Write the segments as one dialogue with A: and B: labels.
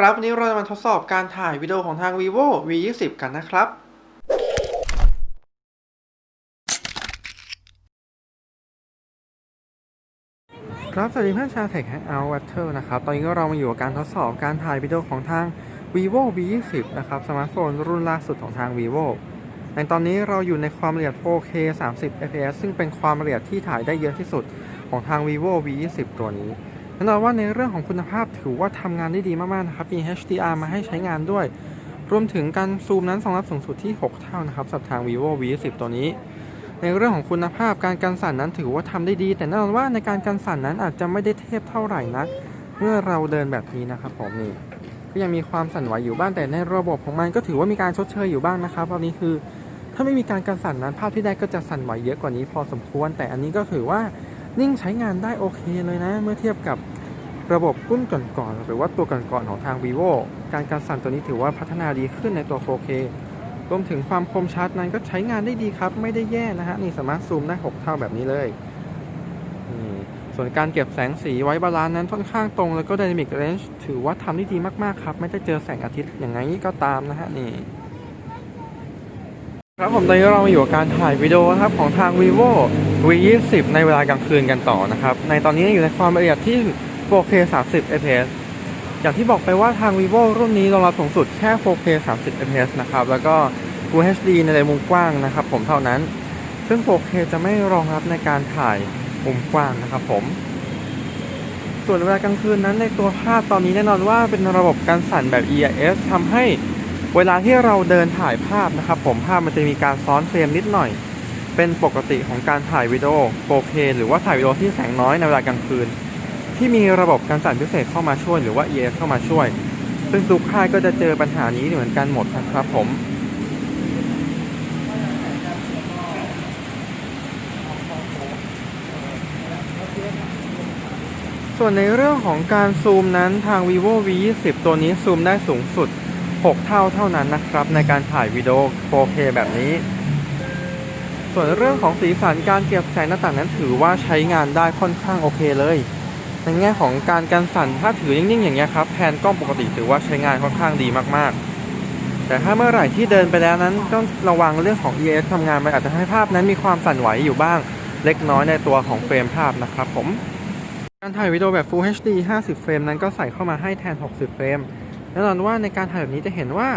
A: ครับวันนี้เราจะมาทดสอบการถ่ายวิดีโอของทาง vivo v 2 0กันนะครับ ครับสวัสดีเพื่อนชาว Tech Hangout Battle นะครับ ตอนนี้ก็เรามาอยู่กับการทดสอบการถ่ายวิดีโอของทาง vivo v 2 0นะครับ สมาร์ทโฟนรุ่นล่าสุดของทาง vivo ในตอนนี้เราอยู่ในความละเอียด 4K 30 fps ซึ่งเป็นความละเอียดที่ถ่ายได้เยอะที่สุดของทาง vivo v 2 0ตัวนี้ แน่นอนว่าในเรื่องของคุณภาพถือว่าทำงานได้ดีมากๆนะครับมี HDR มาให้ใช้งานด้วย รวมถึงการซูมนั้นสองรับสูงสุดที่ 6 เท่านะครับสับทาง vivo v 1 0ตัวนี้ ในเรื่องของคุณภาพการกันสั่นนั้นถือว่าทำได้ดี แต่แน่นอนว่าในการกันสั่นนั้นอาจจะไม่ได้เทพเท่าไหร่นักเมื่อเราเดินแบบนี้นะครับผมนี่ก็ยังมีความสั่นไหวอยู่บ้างแต่ในระบบของมันก็ถือว่ามีการชดเชยอยู่บ้างนะครับตอนนี้คือ ถ้าไม่มีการกันสั่นนั้นภาพที่ได้ก็จะสั่นไหวเยอะกว่านี้พอสมควร แต่อันนี้ก็ถือว่านิ่งใช้งานได้โอเคเลยนะ เมื่อเทียบกับ ระบบรุ่นก่อนๆหรือว่าตัวก่อนๆของทาง vivo การการสั่นตัวนี้ถือว่าพัฒนาดีขึ้นในตัว 4K รวมถึงความคมชัดนั้นก็ใช้งานได้ดีครับ ไม่ได้แย่นะฮะ นี่สามารถซูมได้ 6 เท่าแบบนี้เลยนี่ส่วนการเก็บแสงสีไว้บาลานซ์นั้นค่อนข้างตรง แล้วก็ Dynamic Range ถือว่าทำได้ดีมากๆครับ ไม่ได้เจอแสงอาทิตย์อย่างไงก็ตามนะฮะ นี่ ครับผมตอนนี้เรามาอยู่กับการถ่ายวิดีโอครับของทาง vivo v 2 0ในเวลากลางคืนกันต่อนะครับ ในตอนนี้อยู่ในความละเอียดที่ 4K 30 fps อย่างที่บอกไปว่าทาง vivo รุ่นนี้รองรับสูงสุดแค่ 4K 30 fps นะครับ แล้วก็ Full HD ในมุมกว้างนะครับ ผมเท่านั้น ซึ่ง 4K จะไม่รองรับในการถ่ายมุมกว้างนะครับผม ส่วนเวลากลางคืนนั้นในตัวภาพตอนนี้แน่นอนว่าเป็นระบบการสั่นแบบ EIS ทำให้เวลาที่เราเดินถ่ายภาพนะครับ ผมภาพมันจะมีการซ้อนเฟรมนิดหน่อย เป็นปกติของการถ่ายวิดีโอ 4K หรือว่าถ่ายวิดีโอที่แสงน้อยในเวลากลางคืน ที่มีระบบการสั่นพิเศษเข้ามาช่วยหรือว่า ES เข้ามาช่วย ซึ่งทุกค่ายก็จะเจอปัญหานี้เหมือนกันหมดนะครับ ผมส่วนในเรื่องของการซูมนั้นทาง vivo v 2 0ตัวนี้ซูมได้สูงสุด 6 เท่าเท่านั้นนะครับ ในการถ่ายวิดีโอ 4K แบบนี้ ส่วนเรื่องของสีสันการเก็บแสงต่างนั้นถือว่าใช้งานได้ค่อนข้างโอเคเลย ในแง่ของการกันสั่นถ้าถือนิ่งๆอย่างเงี้ยครับแผนกล้องปกติถือว่าใช้งานค่อนข้างดีมากๆ แต่ถ้าเมื่อไหร่ที่เดินไปแล้วนั้นต้องระวังเรื่องของ ES ทำงานมันอาจจะให้ภาพนั้นมีความสั่นไหวอยู่บ้างเล็กน้อยในตัวของเฟรมภาพนะครับผม การถ่ายวิดีโอแบบ Full HD 50 เฟรมนั้นก็ใส่เข้ามาให้แทน 60 เฟรมแน่นอนว่าในการถ่ายแบบนี้จะเห็นว่า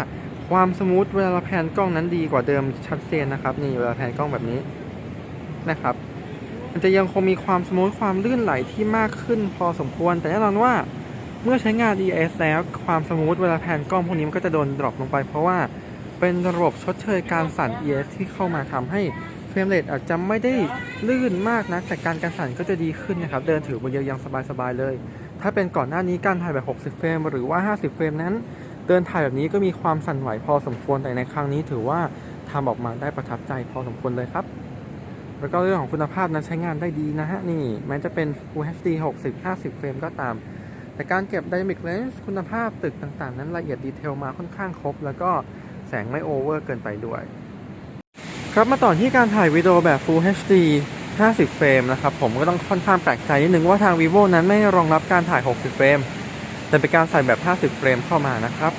A: ความสมูทเวลาเราแพนกล้องนั้นดีกว่าเดิมชัดเจนนะครับนี่เวลาแพนกล้องแบบนี้นะครับ มันจะยังคงมีความสมูทความลื่นไหลที่มากขึ้นพอสมควร แต่แน่นอนว่าเมื่อใช้งาน ES แล้วความสมูทเวลาแพนกล้องพวกนี้มันก็จะโดนดรอปลงไป เพราะว่าเป็นระบบชดเชยการสั่น ES ที่เข้ามาทำให้เฟรมเรทอาจจะไม่ได้ลื่นมากนะแต่การการสั่นก็จะดีขึ้นนะครับเดินถือบนเยยังสบายๆเลย ถ้าเป็นก่อนหน้านี้การถ่ายแบบ 60 เฟรมหรือว่า 50 เฟรมนั้น เดินถ่ายแบบนี้ก็มีความสั่นไหวพอสมควรแต่ในครั้งนี้ถือว่าทำออกมาได้ประทับใจพอสมควรเลยครับ แล้วก็เรื่องของคุณภาพนั้นใช้งานได้ดีนะฮะ นี่แม้จะเป็น Full HD 60 50 เฟรมก็ตาม แต่การเก็บ Dynamic Range คุณภาพตึกต่างๆ นั้นละเอียดดีเทลมาค่อนข้างครบ แล้วก็แสงไม่โอเวอร์เกินไปด้วย ครับมาต่อที่การถ่ายวิดีโอแบบ Full HD 50 เฟรมนะครับ ผมก็ต้องค่อนข้างแปลกใจนิดนึงว่าทาง vivo นั้นไม่รองรับการถ่าย 60 เฟรม แต่เป็นการใส่แบบ 50 เฟรมเข้ามานะครับ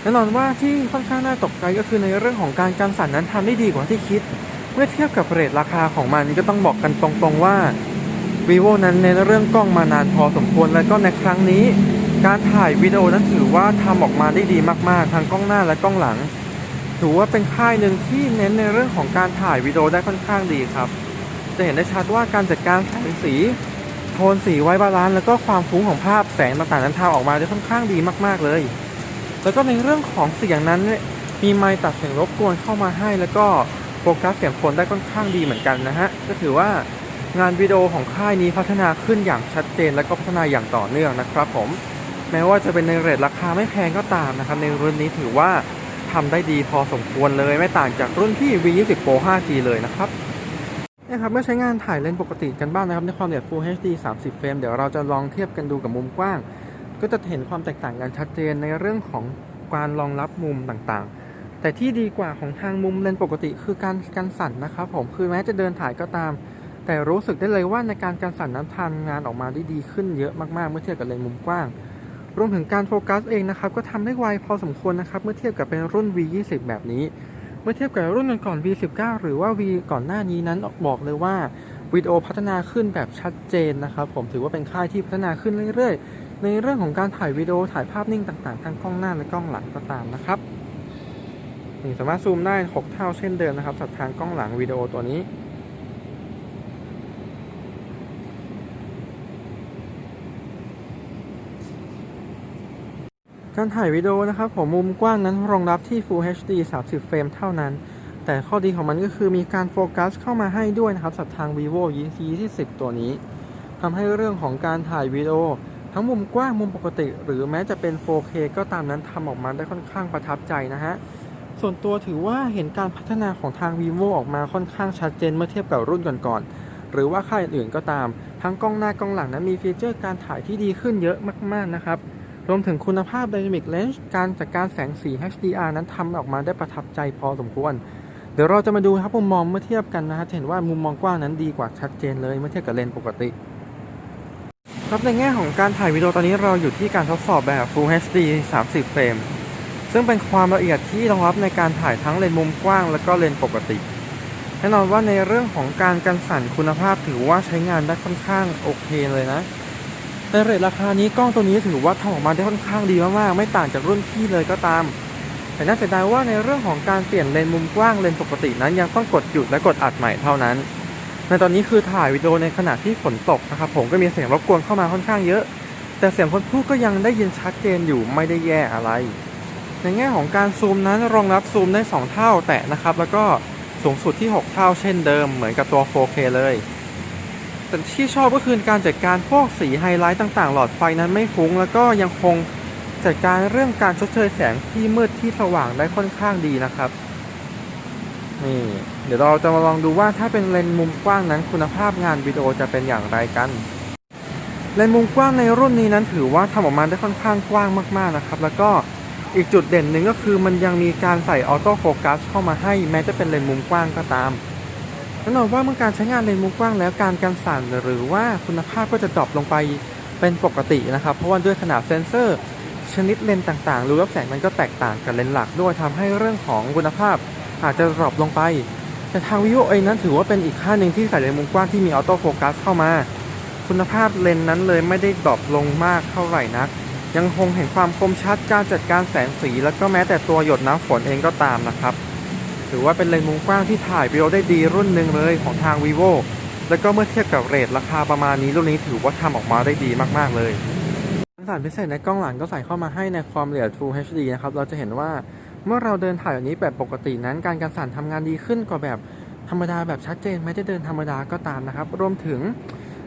A: แน่นอนว่าที่ค่อนข้างน่าตกใจก็คือในเรื่องของการการสั่นนั้นทำได้ดีกว่าที่คิด เมื่อเทียบกับเรทราคาของมันก็ต้องบอกกันตรงๆว่า vivo นั้นในเรื่องกล้องมานานพอสมควรแล้วก็ในครั้งนี้ การถ่ายวิดีโอนั้นถือว่าทำออกมาได้ดีมากๆ ทั้งกล้องหน้าและกล้องหลัง ถือว่าเป็นค่ายหนึ่งที่เน้นในเรื่องของการถ่ายวิดีโอได้ค่อนข้างดีครับ จะเห็นได้ชัดว่าการจัดการแสงสี โทนสีไว้บาลานซ์แล้วก็ความฟุ้งของภาพแสงต่างๆนั้นทำออกมาได้ค่อนข้างดีมากๆเลย แล้วก็ในเรื่องของเสียงนั้นเนี่ยมีไมค์ตัดเสียงรบกวนเข้ามาให้แล้วก็ ฟกัสเสียงคนได้ค่อนข้างดีเหมือนกันนะฮะ ก็ถือว่างานวิดีโอของค่ายนี้พัฒนาขึ้นอย่างชัดเจนและก็พัฒนาอย่างต่อเนื่องนะครับผม แม้ว่าจะเป็นในเรทราคาไม่แพงก็ตามนะครับในรุ่นนี้ถือว่าทำได้ดีพอสมควรเลยไม่ต่างจากรุ่นที่ V20 Pro 5G เลยนะครับนะครับเมื่อใช้งานถ่ายเลนส์ปกติกันบ้างนะครับในความละเอียด Full HD 30 เฟรมเดี๋ยวเราจะลองเทียบกันดูกับมุมกว้าง ก็จะเห็นความแตกต่างกันชัดเจนในเรื่องของการรองรับมุมต่างๆ แต่ที่ดีกว่าของทางมุมเลนปกติคือการการสั่นนะครับผมคือแม้จะเดินถ่ายก็ตาม แต่รู้สึกได้เลยว่าในการการสั่นนั้นทำงานออกมาได้ดีขึ้นเยอะมากๆ เมื่อเทียบกับเลนมุมกว้าง รวมถึงการโฟกัสเองนะครับก็ทำได้ไวพอสมควรนะครับเมื่อเทียบกับเป็นรุ่น V20 แบบนี้ เมื่อเทียบกับรุ่นก่อน V19 หรือว่า V ก่อนหน้านี้นั้นบอกเลยว่าวิดีโอพัฒนาขึ้นแบบชัดเจนนะครับผมถือว่าเป็นค่ายที่พัฒนาขึ้นเรื่อยๆ ในเรื่องของการถ่ายวิดีโอถ่ายภาพนิ่งต่างๆ ทั้งกล้องหน้าและกล้องหลังก็ตามนะครับ นี่สามารถซูมได้ 6 เท่าเช่นเดิมนะครับสับทางกล้องหลังวิดีโอตัวนี้ การถ่ายวิดีโอนะครับผมมุมกว้างนั้นรองรับที่ Full HD 30 เฟรมเท่านั้น แต่ข้อดีของมันก็คือมีการโฟกัสเข้ามาให้ด้วยนะครับสับทาง vivo y 20ตัวนี้ทำให้เรื่องของการถ่ายวิดีโอทั้งมุมกว้างมุมปกติ หรือแม้จะเป็น 4K ก็ตามนั้นทำออกมาได้ค่อนข้างประทับใจนะฮะ ส่วนตัวถือว่าเห็นการพัฒนาของทาง vivo ออกมาค่อนข้างชัดเจนเมื่อเทียบกับรุ่นก่อนๆ หรือว่าค่ายอื่นๆก็ตาม ทั้งกล้องหน้ากล้องหลังนั้นมีฟีเจอร์การถ่ายที่ดีขึ้นเยอะมากๆนะครับรวมถึงคุณภาพ Dynamic Range การจัดการแสงสี HDR นั้นทำออกมาได้ประทับใจพอสมควร เดี๋ยวเราจะมาดูครับมุมมองเมื่อเทียบกันนะฮะจะเห็นว่ามุมมองกว้างนั้นดีกว่าชัดเจนเลยเมื่อเทียบกับเลนส์ปกติ ครับในแง่ของการถ่ายวิดีโอตอนนี้เราอยู่ที่การทดสอบแบบ Full HD 30 เฟรม ซึ่งเป็นความละเอียดที่รองรับในการถ่ายทั้งเลนส์มุมกว้าง และก็เลนส์ปกติแน่นอนว่าในเรื่องของการกันสั่นคุณภาพถือว่าใช้งานได้ค่อนข้างโอเคเลยนะในเรทราคานี้กล้องตัวนี้ถือว่าทำออกมาได้ค่อนข้างดีมากๆไม่ต่างจากรุ่นพี่เลยก็ตาม แต่น่าเสียดายว่าในเรื่องของการเปลี่ยนเลนส์มุมกว้างเลนส์ปกตินั้นยังต้องกดหยุดและกดอัดใหม่เท่านั้น ในตอนนี้คือถ่ายวิดีโอในขณะที่ฝนตกนะครับผมก็มีเสียงรบกวนเข้ามาค่อนข้างเยอะ แต่เสียงคนพูดก็ยังได้ยินชัดเจนอยู่ไม่ได้แย่อะไร ในแง่ของการซูมนั้นรองรับซูมได้ 2 เท่าแตะนะครับ แล้วก็สูงสุดที่ 6 เท่าเช่นเดิมเหมือนกับตัว 4K เลย แต่ที่ชอบก็คือการจัดการพวกสีไฮไลท์ต่างๆ หลอดไฟนั้นไม่ฟุ้ง แล้วก็ยังคงจัดการเรื่องการชดเชยแสงที่มืดที่สว่างได้ค่อนข้างดีนะครับนี่เดี๋ยวเราจะมาลองดูว่าถ้าเป็นเลนส์มุมกว้างนั้นคุณภาพงานวิดีโอจะเป็นอย่างไรกัน เลนส์มุมกว้างในรุ่นนี้นั้นถือว่าทำออกมาได้ค่อนข้างกว้างมากๆนะครับ แล้วก็ อีกจุดเด่นหนึ่งก็คือมันยังมีการใส่ออโต้โฟกัสเข้ามาให้แม้จะเป็นเลนส์มุมกว้างก็ตามแน่นอนว่าเมื่อการใช้งานเลนส์มุมกว้างแล้วการกันสั่นหรือว่าคุณภาพก็จะดรอปลงไปเป็นปกตินะครับ เพราะว่าด้วยขนาดเซนเซอร์ ชนิดเลนส์ต่างๆรือว่าแสงมันก็แตกต่างกับเลนส์หลักด้วยทำให้เรื่องของคุณภาพอาจจะดรอปลงไป แต่ทาง vivo เองนั้นถือว่าเป็นอีกค่าหนึ่งที่ใส่เลนส์มุมกว้างที่มีออโต้โฟกัสเข้ามา คุณภาพเลนส์นั้นเลยไม่ได้ดรอปลงมากเท่าไหร่นัก ยังคงเห็นความคมชัดการจัดการแสงสี แล้วก็แม้แต่ตัวหยดน้ำฝนเองก็ตามนะครับ ถือว่าเป็นเลนส์มุมกว้างที่ถ่ายวิดีโอได้ดีรุ่นหนึ่งเลยของทาง vivo แล้วก็เมื่อเทียบกับเรทราคาประมาณนี้รุ่นนี้ถือว่าทำออกมาได้ดีมากๆเลยสารพิเศษในกล้องหลังก็ใส่เข้ามาให้ในความละเอียด Full HD นะครับ เราจะเห็นว่าเมื่อเราเดินถ่ายแบบนี้แบบปกตินั้น การกันสั่นทำงานดีขึ้นกว่าแบบธรรมดาแบบชัดเจนไม่ได้เดินธรรมดาก็ตามนะครับ รวมถึง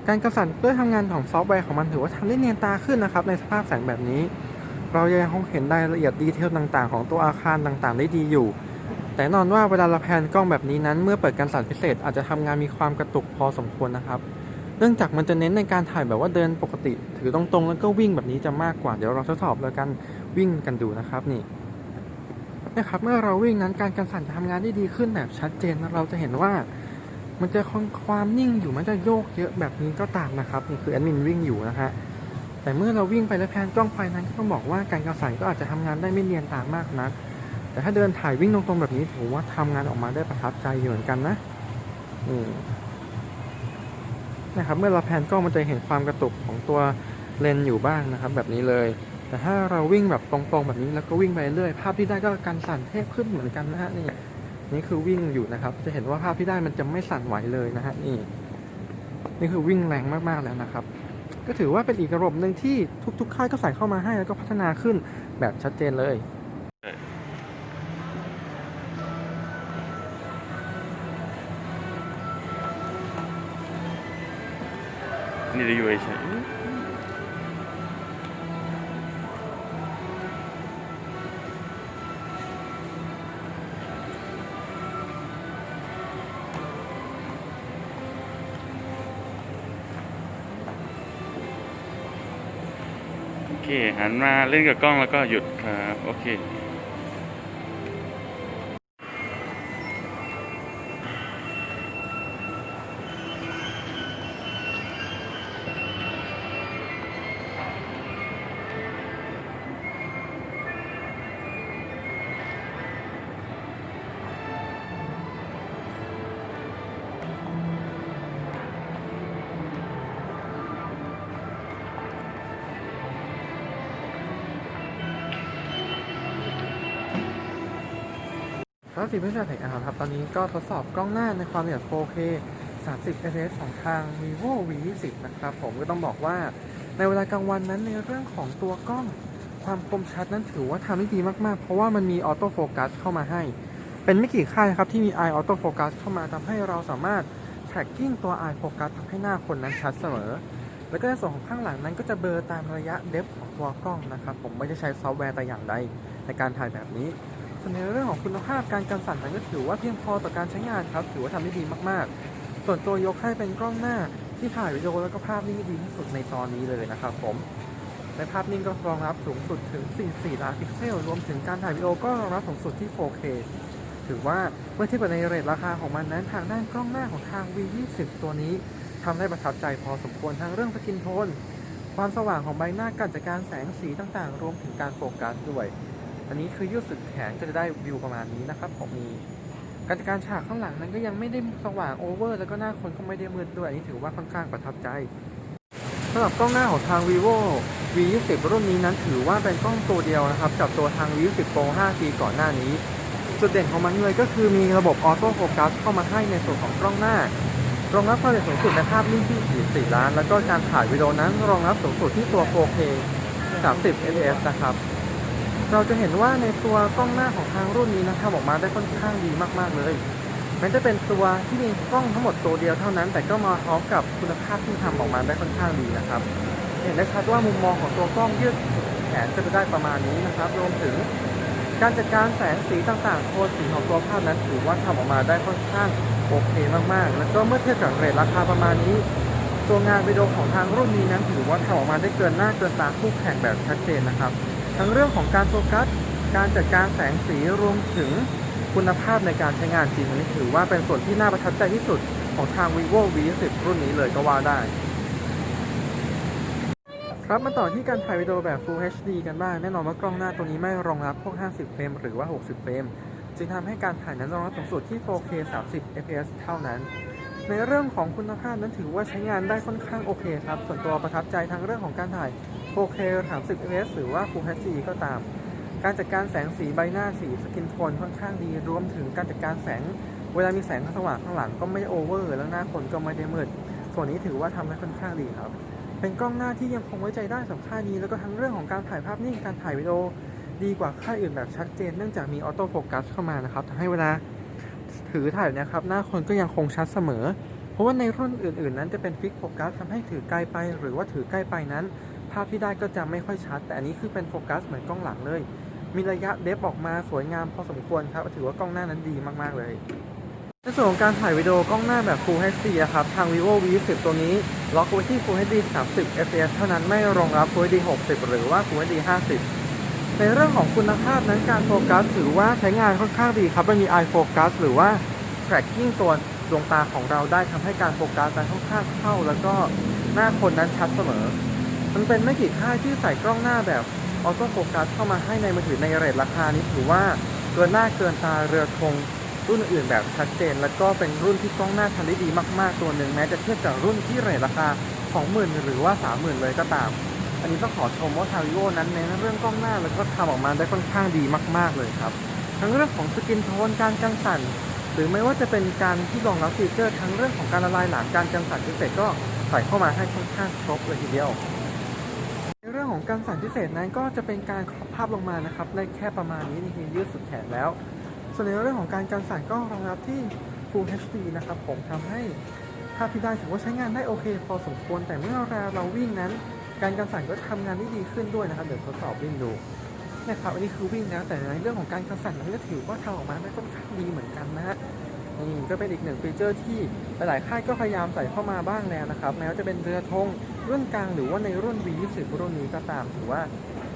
A: การกันสั่นด้วยทำงานของซอฟต์แวร์ของมันถือว่าทำได้เนียนตาขึ้นนะครับในสภาพแสงแบบนี้ เรายังคงเห็นรายละเอียดดีเทลต่างๆ ของตัวอาคารต่างๆ ได้ดีอยู่ แต่นอนว่าเวลาเราแพนกล้องแบบนี้นั้น เมื่อเปิดการสั่นพิเศษอาจจะทำงานมีความกระตุกพอสมควรนะครับ เนื่องจากมันจะเน้นในการถ่ายแบบว่าเดินปกติ ถือตรงๆ แล้วก็วิ่งแบบนี้จะมากกว่าเดี๋ยวเราทดสอบแล้วกันวิ่งกันดูนะครับนี่นะครับเมื่อเราวิ่งนั้นการกันสั่นจะทำงานได้ดีขึ้นแบบชัดเจนเราจะเห็นว่า มันจะคงความนิ่งอยู่มันจะโยกเยอะแบบนี้ก็ตามนะครับนี่คือแอดมินวิ่งอยู่นะฮะแต่เมื่อเราวิ่งไปแล้วแพนกล้องไปนั้นก็ต้องบอกว่าการกันสั่นก็อาจจะทำงานได้ไม่เนียนตามากนักแต่ถ้าเดินถ่ายวิ่งตรงๆแบบนี้ถือว่าทำงานออกมาได้ประทับใจอยู่เหมือนกันนะนี่นะครับเมื่อเราแพนกล้องมันจะเห็นความกระตุกของตัวเลนอยู่บ้างนะครับ แบบนี้เลย แต่ถ้าเราวิ่งแบบตรงๆแบบนี้แล้วก็วิ่งไปเรื่อยภาพที่ได้ก็การสั่นเทพขึ้นเหมือนกันนะฮะนี่ นี่คือวิ่งอยู่นะครับ จะเห็นว่าภาพที่ได้มันจะไม่สั่นไหวเลยนะฮะนี่นี่คือวิ่งแรงมากๆแล้วนะครับ ก็ถือว่าเป็นอีกระบบหนึ่งที่ทุกๆค่ายก็ใส่เข้ามาให้แล้วก็พัฒนาขึ้นแบบชัดเจนเลย
B: นี่จะอยู่เฉย หันมาเล่นกับกล้องแล้วก็หยุดครับโอเค
A: แล้วสีพิเศษแห่งอาครับ ตอนนี้ก็ทดสอบกล้องหน้าในความละเอียด 4K 30 fps ของทาง vivo v 2 0นะครับ ผมก็ต้องบอกว่าในเวลากลางวันนั้นในเรื่องของตัวกล้องความคมชัดนั้นถือว่าทำได้ดีมาก ๆ เพราะว่ามันมีออโต้โฟกัสเข้ามาให้ เป็นไม่กี่ค่ายนะครับที่มี eye auto focus เข้ามาทำให้เราสามารถ tracking ตัว eye focus ทำให้หน้าคนนั้นชัดเสมอ แล้วก็ในส่วนของข้างหลังนั้นก็จะเบลอตามระยะเดฟของตัวกล้องนะครับ ผมไม่ได้ใช้ซอฟต์แวร์แต่อย่างใดในการถ่ายแบบนี้ ส่วนในเรื่องของคุณภาพการกันสั่นนั้นก็ถือว่าเพียงพอต่อการใช้งานครับ ถือว่าทำได้ดีมากๆ ส่วนตัวยกให้เป็นกล้องหน้าที่ถ่ายวิดีโอแล้วก็ภาพนิ่งด้ดีที่สุดในตอนนี้เลยนะครับผมในภาพนิ่งก็รองรับสูงสุดถึง 44 ล้านพิกเซล รวมถึงการถ่ายวิดีโอก็รองรับสูงสุดที่ 4K ถือว่าเมื่อเทียบกับในเรทราคาของมันนั้นทางด้านกล้องหน้าของทาง V20 ตัวนี้ทำได้ประทับใจพอสมควรทั้งเรื่องสกินโทน ความสว่างของใบหน้าการจัดการแสงสีต่างๆ รวมถึงการโฟกัสด้วย อันนี้คือยืดสุดแขนก็จะได้วิวประมาณนี้นะครับผมมีการจัดการฉากข้างหลังนั้นก็ยังไม่ได้สว่างโอเวอร์ แล้วก็หน้าคนก็ไม่ได้มืดด้วยอันนี้ถือว่าค่อนข้างประทับใจสำหรับกล้องหน้าของทาง vivo V20 รุ่นนี้นั้นถือว่าเป็นกล้องตัวเดียวนะครับกับตัวทาง V20 Pro 5G ก่อนหน้านี้จุดเด่นของมันเลยก็คือมีระบบออโต้โฟกัสเข้ามาให้ในส่วนของกล้องหน้ารองรับความละเอียดสูงสุดในภาพนิ่งที่44ล้าน แล้วก็การถ่ายวิดีโอนั้นรองรับสูงสุดที่ตัว 4K 30 fps นะครับ เราจะเห็นว่าในตัวกล้องหน้าของทางรุ่นนี้นะทำออกมาได้ค่อนข้างดีมากๆเลยแม้จะเป็นตัวที่มีกล้องทั้งหมดตัวเดียวเท่านั้น แต่ก็มาพร้อมกับคุณภาพที่ทำออกมาได้ค่อนข้างดีนะครับเห็นได้ชัดว่ามุมมองของตัวกล้องยืดแขนจะได้ประมาณนี้นะครับรวมถึงการจัดการแสงสีต่างๆ โทนสีของตัวภาพนั้นถือว่าทำออกมาได้ค่อนข้างโอเคมากๆ แล้วก็เมื่อเทียบกับเรทราคาประมาณนี้ ตัวงานวิดีโอของทางรุ่นนี้นั้นถือว่าทำออกมาได้เกินหน้าเกินตาคู่แข่งแบบชัดเจนนะครับ ทั้งเรื่องของการโฟกัส การจัดการแสงสีรวมถึงคุณภาพในการใช้งานจริงอันนี้ถือว่าเป็นส่วนที่น่าประทับใจที่สุดของทาง vivo v10 รุ่นนี้เลยก็ว่าได้ ครับมาต่อที่การถ่ายวิดีโอแบบ Full HD กันบ้างแน่นอนว่ากล้องหน้าตัวนี้ไม่รองรับพวก 50 เฟรมหรือว่า 60 เฟรมจึงทำให้การถ่ายนั้นรองรับสูงสุดที่ 4K 30 fps เท่านั้น ในเรื่องของคุณภาพนั้นถือว่าใช้งานได้ค่อนข้างโอเคครับ ส่วนตัวประทับใจทั้งเรื่องของการถ่าย 4K 30 fps หรือว่า Full HD ก็ตาม การจัดการแสงสีใบหน้าสีสกินโทนค่อนข้างดี รวมถึงการจัดการแสง เวลามีแสงสว่างข้างหลังก็ไม่โอเวอร์ แล้วหน้าคนก็ไม่ได้มืด ส่วนนี้ถือว่าทำได้ค่อนข้างดีครับ เป็นกล้องหน้าที่ยังคงไว้ใจได้สำหรับค่านี้ แล้วก็ทั้งเรื่องของการถ่ายภาพนิ่ง การถ่ายวิดีโอ ดีกว่าค่ายอื่นแบบชัดเจน เนื่องจากมีออโต้โฟกัสเข้ามานะครับทำให้เวลาถือถ่ายแบบนะครับ หน้าคนก็ยังคงชัดเสมอ เพราะว่าในรุ่นอื่น ๆ นั้นจะเป็นฟิกโฟกัสทำให้ถือไกลไป หรือว่าถือใกล้ไปนั้น ภาพที่ได้ก็จะไม่ค่อยชัด แต่อันนี้คือเป็นโฟกัสเหมือนกล้องหลังเลย มีระยะเดฟออกมาสวยงามพอสมควรครับ ถือว่ากล้องหน้านั้นดีมากๆเลยในส่วนของการถ่ายวิดีโอกล้องหน้าแบบ Full HD อะครับ ทาง vivo V10 ตัวนี้ ล็อกไว้ที่ Full HD 30 fps เท่านั้นไม่รองรับ Full HD 60 หรือว่า Full HD 50 ในเรื่องของคุณภาพนั้นการโฟกัสถือว่าใช้งานค่อนข้างดีครับมันมี eye focus หรือว่า tracking ตัวดวงตาของเราได้ทำให้การโฟกัสนั้นค่อนข้างเข้า แล้วก็หน้าคนนั้นชัดเสมอ มันเป็นไม่กี่ค่ายที่ใส่กล้องหน้าแบบออโต้โฟกัสเข้ามาให้ในมือถือในเรทราคานี้ถือว่าเกินหน้าเกินตาเรือธงรุ่นอื่นแบบชัดเจน แล้วก็เป็นรุ่นที่กล้องหน้าทำได้ดีมากๆตัวหนึ่งแม้จะเทียบกับรุ่นที่เรทราคา 20,000 หรือว่า 30,000 เลยก็ตาม อันนี้ต้องขอชมว่าทาวิโอนั้นในเรื่องกล้องหน้าแล้วก็ทำออกมาได้ค่อนข้างดีมากๆเลยครับ ทั้งเรื่องของสกินโทนการกันสั่นหรือไม่ว่าจะเป็นการที่รองรับฟีเจอร์ทั้งเรื่องของการละลายหลามการกันสั่นพิเศษก็ใส่เข้ามาให้ค่อนข้างครบเลยทีเดียว ในเรื่องของ การสั่นพิเศษนั้นก็จะเป็นการครอบภาพลงมานะครับได้แค่ประมาณนี้นี่คือยืดสุดแขนแล้ว ส่วนในเรื่องของการกันสั่นก็รองรับที่ Full HD นะครับผมทำให้ภาพที่ได้ถือว่าใช้งานได้โอเค พอสมควรแต่เมื่อเราวิ่งนั้น การกันสั่นก็ทำงานได้ดีขึ้นด้วยนะครับเดี๋ยวทดสอบวิ่งดูนะครับอันนี้คือวิ่งนะแต่ในเรื่องของการกันสั่นนั้นก็ถือว่าทำออกมาได้ค่อนข้างดีเหมือนกันนะฮะนี่ก็เป็นอีกหนึ่งฟีเจอร์ที่หลายๆค่ายก็พยายามใส่เข้ามาบ้างแล้วนะครับแม้ว่าจะเป็นเรือธง รุ่นกลางหรือว่าในรุ่น V20 รุ่นนี้ก็ตามถือว่า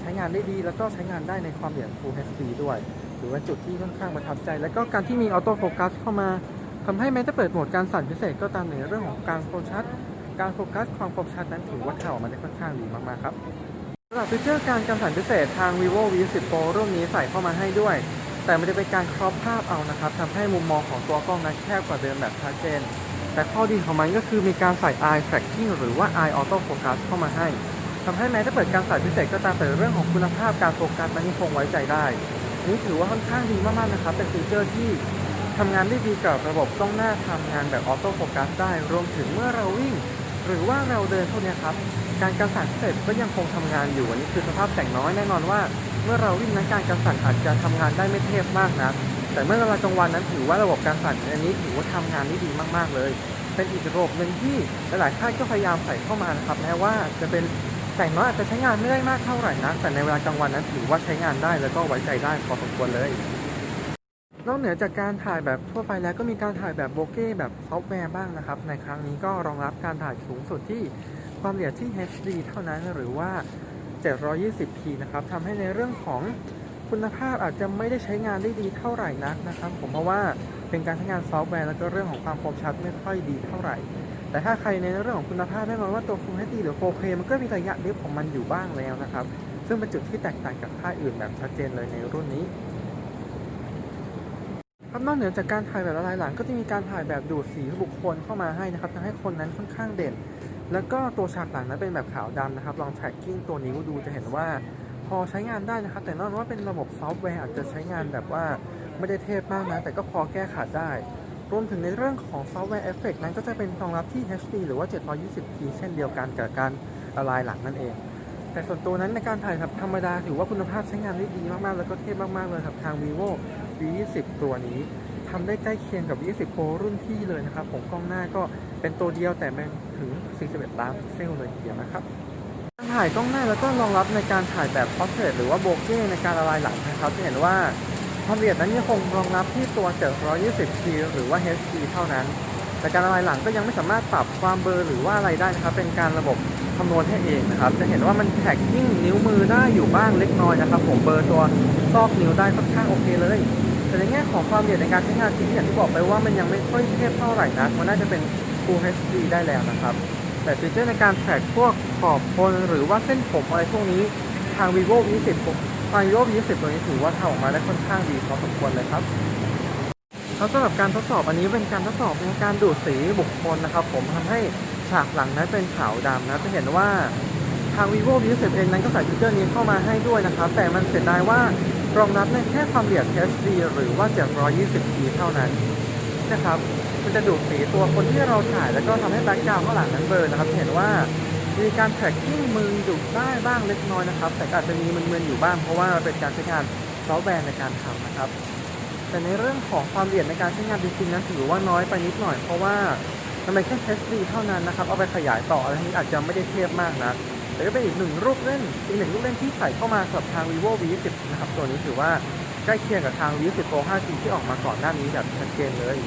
A: ใช้งานได้ดี แล้วก็ใช้งานได้ในความละเอียด Full HD ด้วยถือว่าจุดที่ค่อนข้างประทับใจ แล้วก็การที่มีออโต้โฟกัสเข้ามาทำให้แม้จะเปิดโหมดการสั่นพิเศษก็ตามในเรื่องของการโฟกัสการโฟกัสความคมชัดนั้นถือว่าทำออกมาได้ค่อนข้างดีมากๆครับสำหรับฟีเจอร์การกันสั่นพิเศษทาง vivo V10 Pro รุ่นนี้ใส่เข้ามาให้ด้วย แต่มันจะเป็นการครอปภาพเอานะครับทำให้มุมมองของตัวกล้องนั้นแคบกว่าเดิมแบบชัดเจน แต่ข้อดีของมันก็คือมีการใส่ eye tracking หรือว่า eye auto focus เข้ามาให้ทำให้แม้จะเปิดการใส่พิเศษก็ตามแต่เรื่องของคุณภาพการโฟกัสนั้นยังคงไว้ใจได้ นี่ถือว่าค่อนข้างดีมากๆนะครับ เป็นฟีเจอร์ที่ทำงานได้ดีกับระบบกล้องหน้าทำงานแบบออโต้โฟกัสได้ รวมถึงเมื่อเราวิ่ง หรือว่าเราเดินพวกเนี้ยครับการกระสั่นเสร็จก็ยังคงทำงานอยู่อันนี้คือสภาพแต่งน้อยแน่นอนว่า เมื่อเราวิ่งนั้นการกระสั่นอาจจะทำงานได้ไม่เทพมากนะ แต่เมื่อเวลากลางวันนั้นถือว่าระบบการสั่นอันนี้ถือว่าทำงานได้ดีมาก ๆ เลย เป็นอีกระบบหนึ่งที่หลายๆค่ายก็พยายามใส่เข้ามานะครับแม้ว่าจะเป็นแต่น้อยอาจจะใช้งานไม่ได้มากเท่าไหร่นะแต่ในเวลากลางวันนั้นถือว่าใช้งานได้แล้วก็ไว้ใจได้พอสมควรเลยนอกเหนือจากการถ่ายแบบทั่วไปแล้วก็มีการถ่ายแบบโบเก้แบบซอฟต์แวร์บ้างนะครับ ในครั้งนี้ก็รองรับการถ่ายสูงสุดที่ความละเอียดที่ HD เท่านั้นหรือว่า 720p นะครับทำให้ในเรื่องของ คุณภาพอาจจะไม่ได้ใช้งานได้ดีเท่าไหร่นักนะครับ ผมเพราะว่าเป็นการใช้งานซอฟต์แวร์แล้วก็เรื่องของความคมชัดไม่ค่อยดีเท่าไหร่ แต่ถ้าใครในเรื่องของคุณภาพแน่นอนว่าตัว Full HD หรือ 4K มันก็มีระยะลิฟของมันอยู่บ้างแล้วนะครับ ซึ่งเป็นจุดที่แตกต่างจากค่ายอื่นแบบชัดเจนเลยในรุ่นนี้ครับนอกเหนือจากการถ่ายแบบละลายหลังก็จะมีการถ่ายแบบดูดสีบุคคลเข้ามาให้นะครับทำให้คนนั้นค่อนข้างเด่น แล้วก็ตัวฉากหลังนั้นเป็นแบบขาวดำนะครับ ลองแท็กกิ้งตัวนิ้วดูจะเห็นว่า อใช้งานได้นะครับ แต่น่นอนว่าเป็นระบบซอฟต์แวร์อาจจะใช้งานแบบว่าไม่ได้เทพมากนะ แต่ก็พอแก้ขัดได้ รวมถึงในเรื่องของซอฟต์แวร์เอฟเฟกนั้นก็จะเป็นรองรับที่ HD หรือว่า 720p เช่นเดียวกันกับการละลายหลังนั่นเอง แต่ส่วนตัวนั้นในการถ่ายแบบธรรมดาถือว่าคุณภาพใช้งานได้ดีมากๆ แล้วก็เทพมากๆเลยครับทาง vivo v20 ตัวนี้ทำได้ใกล้เคียงกับ v20 pro รุ่นพี่เลยนะครับผมกล้องหน้าก็เป็นตัวเดียวแต่เป็นถึง 41 ล้านพิกเซลเลยทีเดียวนะครับ ถ่ายกล้องหน้าแล้วก็รองรับในการถ่ายแบบ portrait หรือว่าโบเก้ในการละลายหลังนะครับจะเห็นว่าความละเอียดนั้นยังคงรองรับที่ตัว 720p หรือว่า HD เท่านั้น แต่การละลายหลังก็ยังไม่สามารถปรับความเบลอหรือว่าอะไรได้นะครับ เป็นการระบบคำนวณให้เองนะครับ จะเห็นว่ามันแท็กกิ้งนิ้วมือได้อยู่บ้างเล็กน้อยนะครับ ผมเบลอตัวซอกนิ้วได้ค่อนข้างโอเคเลย แต่ในแง่ของความละเอียดในการใช้งานจริงอย่างที่บอกไปว่ามันยังไม่ค่อยเทพเท่าไหร่นะมันน่าจะเป็น Full HD ได้แล้วนะครับ แต่ฟีเจอร์ในการแทร็กพวกขอบคนหรือว่าเส้นผมอะไรพวกนี้ทาง vivo v10 ทาง vivo v10 ตัวนี้ถือว่าทำออกมาได้ค่อนข้างดีพอสมควรเลยครับแล้วสำหรับการทดสอบอันนี้เป็นการทดสอบในการดูดสีบุคคลนะครับ ผมทำให้ฉากหลังนั้นเป็นขาวดำนะจะเห็นว่าทาง vivo v10 เองนั้นก็ใส่ฟีเจอร์นี้เข้ามาให้ด้วยนะครับ แต่มันเสียดายว่ารองรับในแค่ความละเอียด HD หรือว่า 720p เท่านั้นนะครับ มันจะดูดสีตัวคนที่เราถ่ายแล้วก็ทำให้แบ็กกราวด์ข้างหลังนั้นเบลอนะครับเห็นว่ามีการแท็กกิ้งมือดูดได้บ้างเล็กน้อยนะครับ แต่อาจจะมีมึนๆอยู่บ้างเพราะว่าเป็นการใช้งานซอฟต์แวร์ในการทำนะครับ แต่ในเรื่องของความละเอียดในการใช้งานจริงๆนั้นถือว่าน้อยไปนิดหน่อยเพราะว่ามันเป็นแค่ HD เท่านั้นนะครับ เอาไปขยายต่ออะไรนี้อาจจะไม่ได้เทียบมากนะ แต่ก็เป็นอีกหนึ่งรูปเล่นอีกหนึ่งรูปเล่นที่ใส่เข้ามาสำหรับทาง vivo v10 นะครับ ตัวนี้ถือว่าใกล้เคียงกับทาง v10 pro 5g ที่ออกมาก่อนหน้านี้แบบชัดเจนเลย